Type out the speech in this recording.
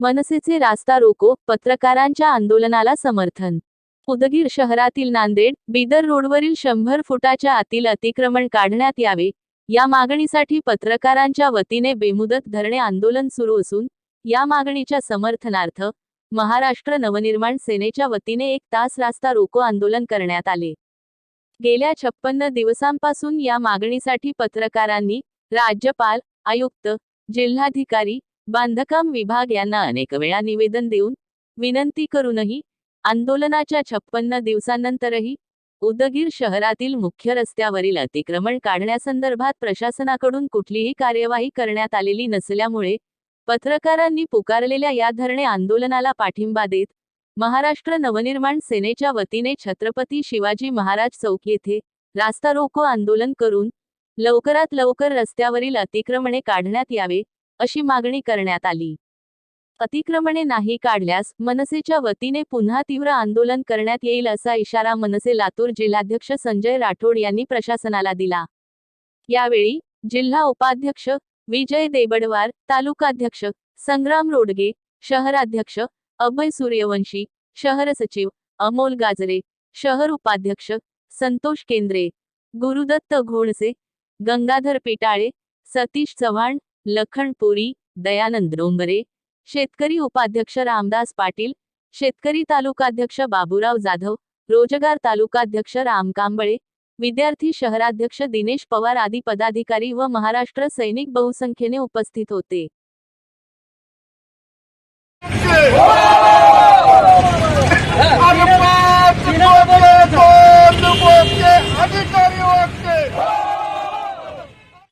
मनसेचे रास्ता रोको पत्रकारांच्या आंदोलनाला समर्थन. उदगीर शहरातील नांदेड बिदर रोडवरील शंभर फुटाच्या आतील अतिक्रमण काढण्यात यावे या मागणीसाठी पत्रकारांच्या वतीने बेमुदत धरणे आंदोलन सुरू असून या मागणीच्या समर्थनार्थ महाराष्ट्र नवनिर्माण सेनेच्या वतीने एक तास रास्ता रोको आंदोलन करण्यात आले. गेल्या छप्पन्न दिवसांपासून या मागणीसाठी पत्रकारांनी राज्यपाल आयुक्त जिल्हाधिकारी बांधकाम विभाग यांना अनेक वेळा निवेदन देऊन विनंती करूनही आंदोलनाच्या छप्पन्न दिवसांनंतरही उदगीर शहरातील मुख्य रस्त्यावरील अतिक्रमण काढण्यासंदर्भात प्रशासनाकडून कुठलीही कार्यवाही करण्यात आलेली नसल्यामुळे पत्रकारांनी पुकारलेल्या या धरणे आंदोलनाला पाठिंबा देत महाराष्ट्र नवनिर्माण सेनेच्या वतीने छत्रपती शिवाजी महाराज चौक येथे रास्ता रोको आंदोलन करून लवकरात लवकर रस्त्यावरील अतिक्रमणे काढण्यात यावे अशी मागणी करण्यात आली. अतिक्रमणे नाही काढल्यास मनसेच्या वतीने पुन्हा तीव्र आंदोलन करण्यात येईल असा इशारा मनसे लातूर जिल्हाध्यक्ष संजय राठोड यांनी प्रशासनाला दिला. यावेळी जिल्हा उपाध्यक्ष विजय देबडवार तालुकाध्यक्ष संग्राम रोडगे शहराध्यक्ष अभय सूर्यवंशी शहर सचिव अमोल गाजरे शहर उपाध्यक्ष संतोष केंद्रे गुरुदत्त घोणसे गंगाधर पिटाळे सतीश चव्हाण लखनपुरी दयानंद डोंगरे शेतकरी उपाध्यक्ष रामदास पाटील शेतकरी तालुकाध्यक्ष बाबूराव जाधव रोजगार तालुकाध्यक्ष राम कांबळे विद्यार्थी शहराध्यक्ष दिनेश पवार आदी पदाधिकारी व महाराष्ट्र सैनिक बहुसंख्येने उपस्थित होते.